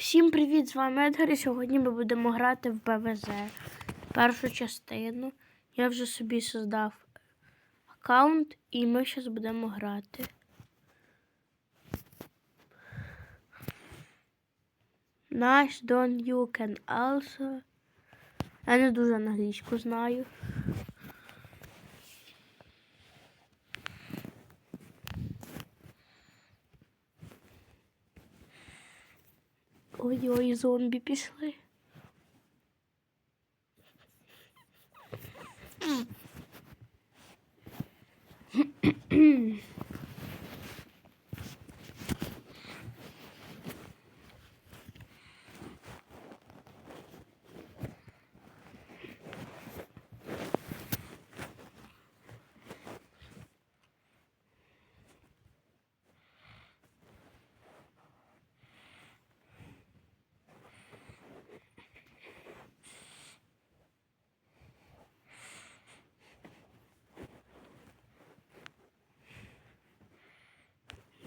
Всім привіт! З вами Едгар і сьогодні ми будемо грати в ПВЗ. Першу частину. Я вже собі создав аккаунт і ми зараз будемо грати. Nice, don't you can also. Я не дуже англійську знаю. Ой-ой, зомбі пішли.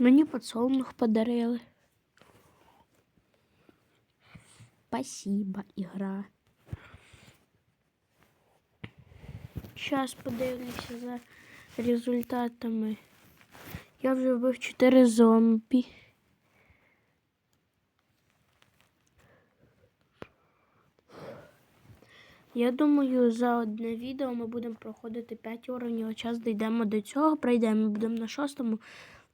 Мені подсолнух подарили. Спасибо, ігра. Зараз подивлюся за результатами. Я вже вбив 4 зомбі. Я думаю, за одне відео ми будемо проходити 5 уровнів, а час дійдемо до цього, пройдемо, будемо на шостому,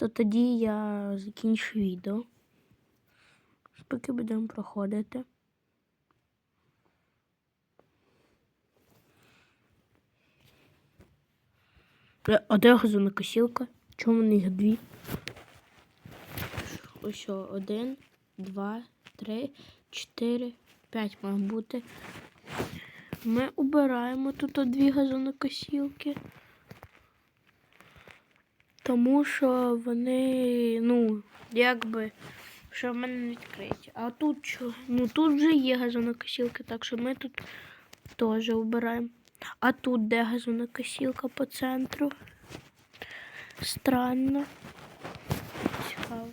то тоді я закінчу відео. Поки будемо проходити. А де газонокосілка? Чому в їх дві? Ось один, два, три, чотири, п'ять має бути. Ми убираємо тут дві газонокосілки. Тому що вони, ну, якби, що в мене не відкриті. А тут ну тут вже є газонокосілки, так що ми тут теж обираємо. А тут де газонокосілка по центру? Странно. Цікаво.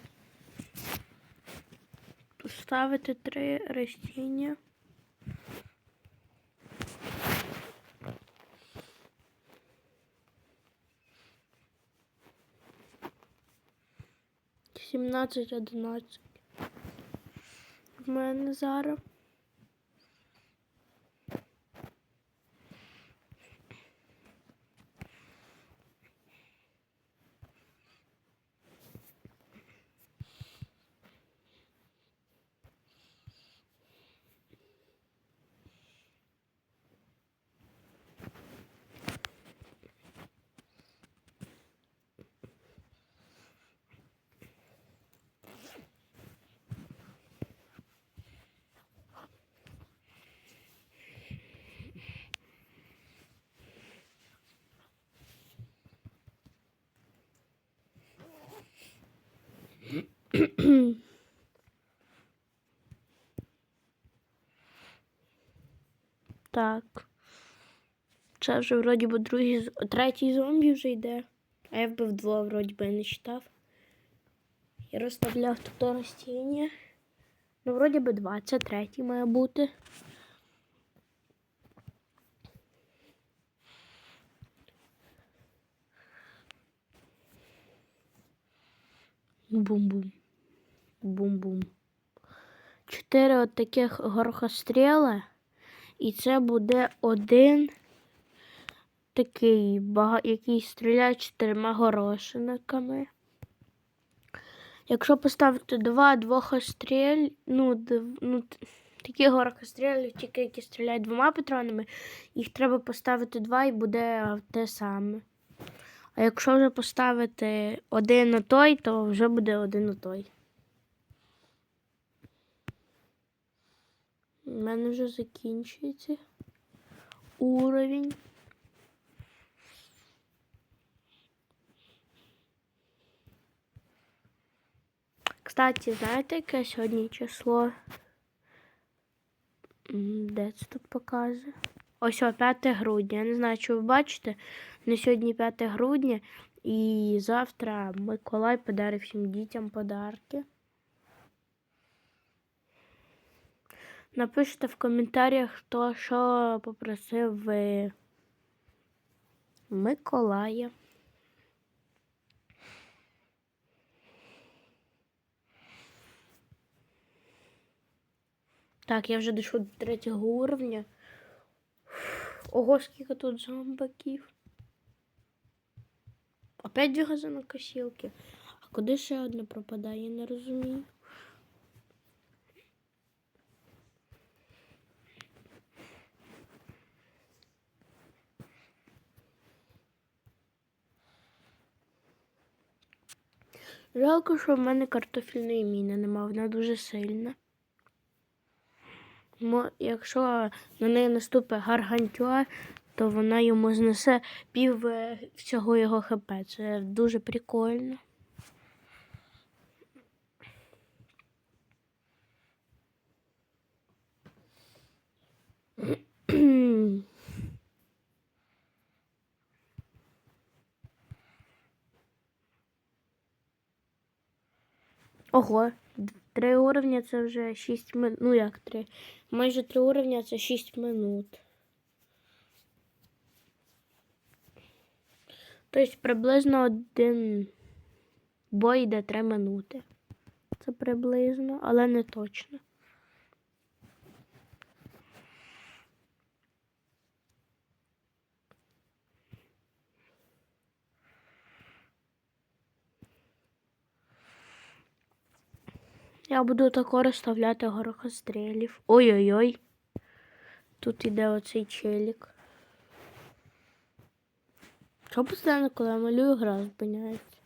Ставити три растіння. 17, 11. В мене зараз. Так. Це вже вроді би другий, третій зомбі вже йде. А я вбив двох, вроді би, не читав. Я розставляв тут ростіння. Ну, вроді би два. Це третій має бути. Бум-бум. Бум-бум. Чотири от таких горохостріла. І це буде один такий, який стріляє чотирма горошинниками. Якщо поставити два двохостріль, ну, дв- ну такі горохострілі, тільки які стріляють двома патронами, їх треба поставити два і буде те саме. А якщо вже поставити один на той, то вже буде один на той. У мене вже закінчується уровень. Кстати, знаєте, яке сьогодні число? Де це тут показує? Ось о, 5 грудня. Я не знаю, чи ви бачите. На сьогодні 5 грудня і завтра Миколай подарив всім дітям подарки. Напишіть в коментарях, хто що попросив е, Миколая. Так, я вже дійшов до третього уровня. Ого, скільки тут зомбаків. Опять дві газонокосілки. А куди ще одне пропадає, я не розумію. Жалко, що в мене картофільної міни нема, вона дуже сильна. Мо- Якщо на неї наступить гаргантюа, то вона йому знесе пів е, всього його хп. Це дуже прикольно. Ого, три уровня це вже 6 минут. Ну як три? Майже три уровня це 6 минут. Тобто приблизно один бой йде 3 минути. Це приблизно, але не точно. Я буду тако розставляти горохострелів. Ой-ой-ой. Тут іде оцей челік. Що постійно, коли я малюю, гра зупиняється?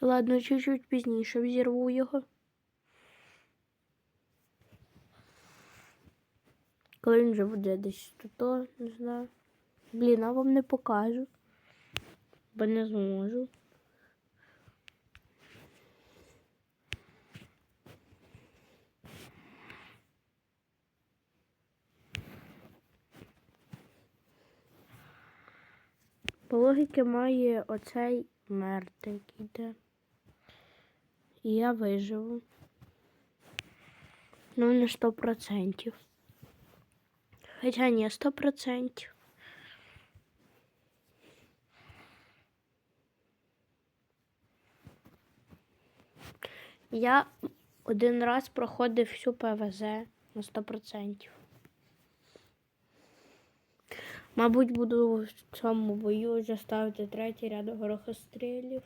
Ладно, чуть-чуть пізніше взірву його. Коли він вже буде десь тут, не знаю. Блін, а вам не покажу бо не зможу. По логіки має оцей мертвий іде. І я виживу. Ну, не 100%. Хоча не 100%. Я один раз проходив всю ПВЗ на 100%. Мабуть, буду в цьому бою вже ставити третій ряд горохострілів.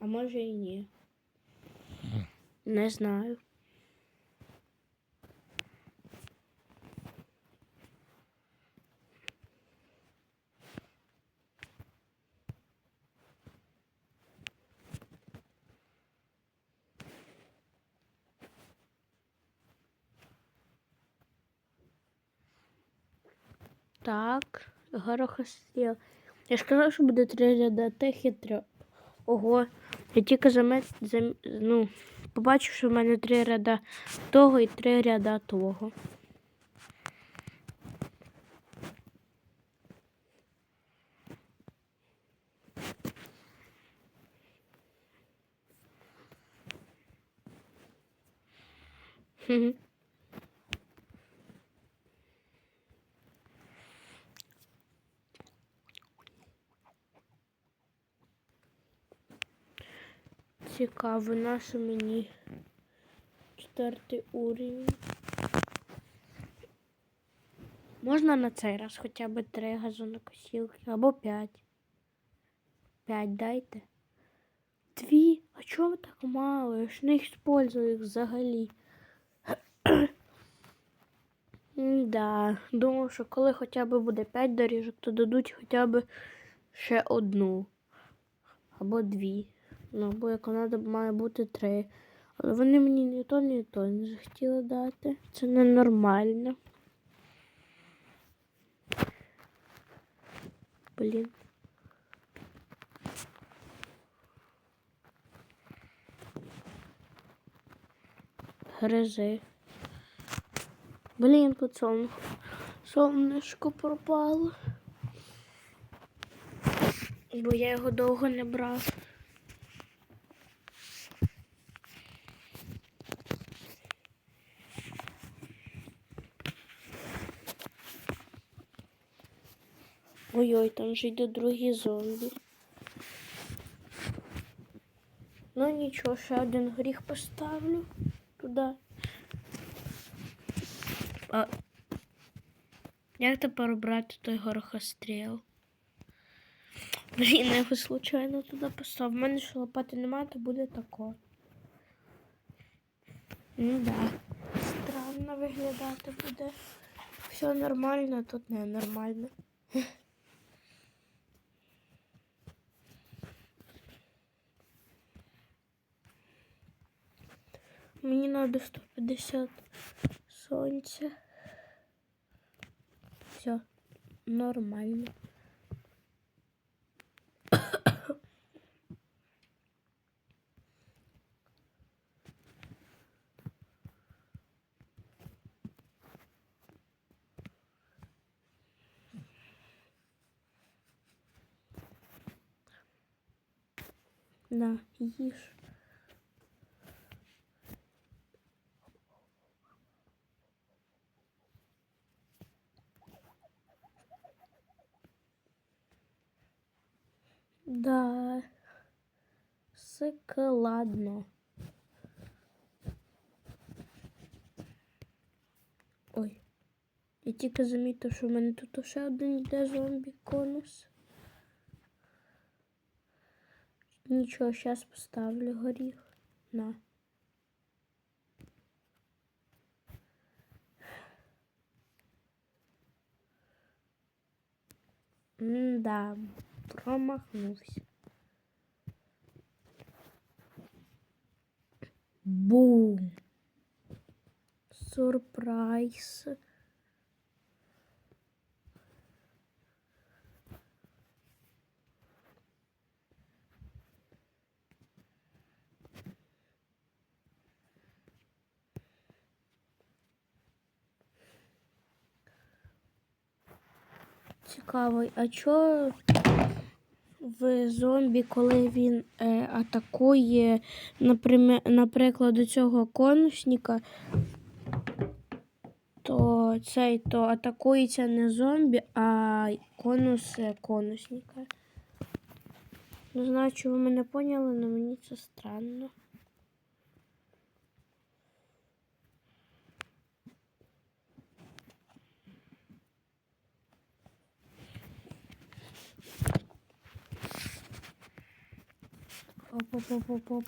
А може і ні. Не знаю. Так, горохостріл. Я ж казав, що буде три ряда тих і три. Ого, я тільки замет, зам, ну, побачив, що в мене три ряда того і три ряда того. Хм. Цікаво, наше мені четвертий уровень. Можна на цей раз хоча б три газонокосілки або п'ять. П'ять дайте. Дві? А чого так мало? Я ж не использую їх взагалі. Да, думав, що коли хоча б буде 5 доріжок, то дадуть хоча б ще одну. Або дві. Ну, або як вона має бути три. Але вони мені ні то, ні то не захотіли дати. Це ненормально. Блін. Гризи. Блін, сон... сонечко пропало. Бо я його довго не брав. Ой-ой, там же йде другий зомбі. Ну нічого, ще один гріх поставлю туди. А... Як тепер обрати той горохостріл? Блін, я його случайно туди поставив. У мене ж лопати немає, то буде тако. Ну да. Странно виглядати буде. Все нормально, тут не нормально. Мені надо 150 сонця. Все нормально. На, їж. Да. Шоколадно. Ой. Я тільки замітив, що в мене тут ще один йде зомбі конус. Нічого, зараз поставлю горіх. На. М-да, промахнувся. Бум. Сюрприз. Цікаво, а чо в зомбі, коли він е, атакує, наприклад, до цього конусника, то цей то атакується не зомбі, а конус е, конусника. Не знаю, чи ви мене поняли, але мені це странно. Оп-оп-оп-оп-оп.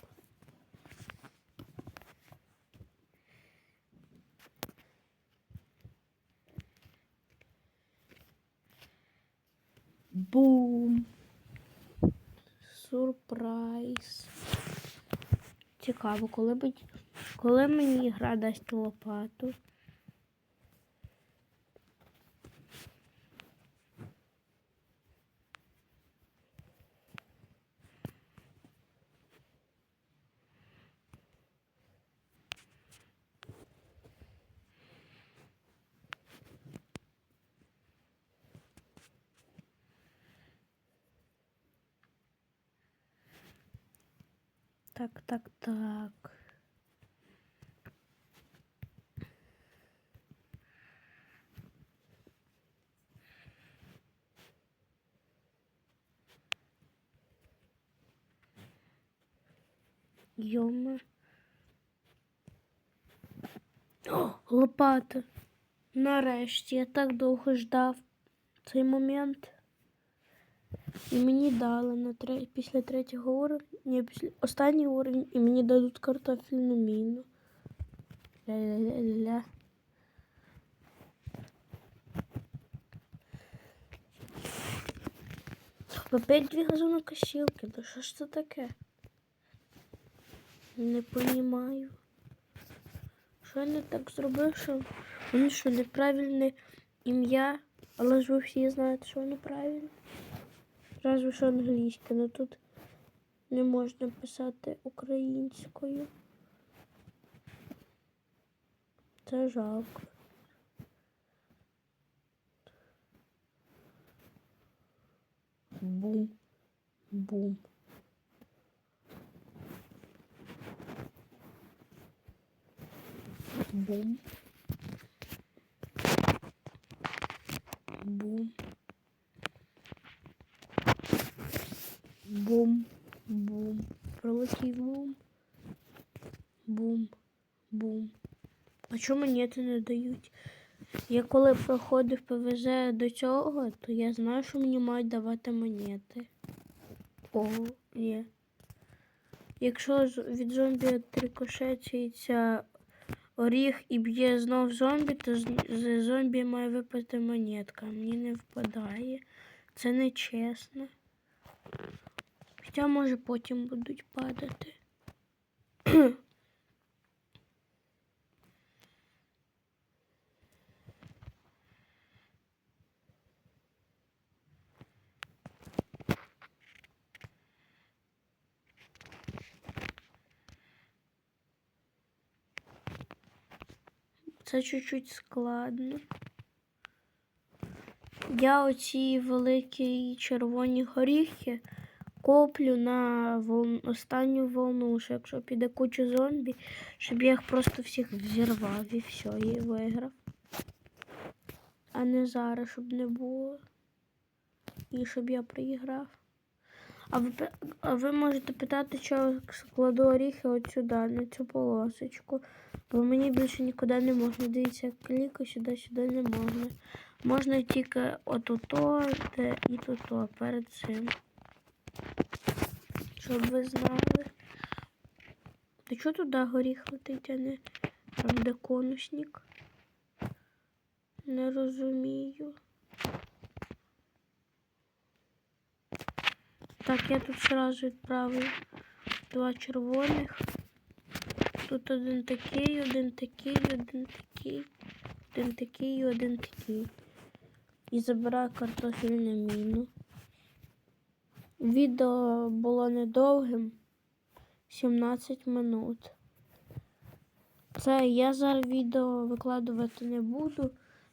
Бум. Сюрприз. Цікаво, коли, б... коли мені гра дасть лопату. Так, так, так. Йома. О, лопата. Нарешті я так довго ждав цей момент. І мені дали на тре... після третього уровня, ні, після останній уровень, і мені дадуть картофельну міну. Ля-ля-ля-ля. Опять дві газонокосілки, да що ж це таке? Не понімаю. Що я не так зробив, що вони що неправильне ім'я, але ж ви всі знаєте, що неправильно. Разве що англійська, але тут не можна писати українською. Це жалко. Бум. Бум. Бум. Бум. Бум. Бум. Пролетів бум. Бум. Бум. А чому монети не дають? Я коли проходив ПВЗ до цього, то я знаю, що мені мають давати монети. О, ні. Якщо від зомбі трикошечується оріг і б'є знов зомбі, то з, зомбі має випасти монетка. Мені не впадає. Це не чесно. Хоча може потім будуть падати. Це чуть-чуть складно. Я оці великі червоні горіхи коплю на вол... останню волну, що якщо піде куча зомбі, щоб я їх просто всіх взірвав і все, і виграв. А не зараз, щоб не було. І щоб я проіграв. А ви, а ви можете питати, що складу оріхи от сюди, на цю полосочку. Бо мені більше нікуди не можна. Дивіться, кліка сюди, сюди не можна. Можна тільки отуто, де і туто перед цим. Щоб ви знали. Та чого туди горіх летить, а не там, де конусник? Не розумію. Так, я тут сразу відправлю два червоних. Тут один такий, один такий, один такий, один такий один такий. І забираю картофельну міну. Відео було недовгим. 17 минут. Це я зараз відео викладувати не буду,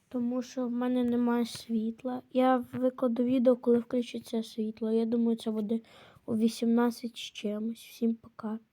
тому що в мене немає світла. Я викладу відео, коли включиться світло. Я думаю, це буде о 18 з чимось. Всім пока.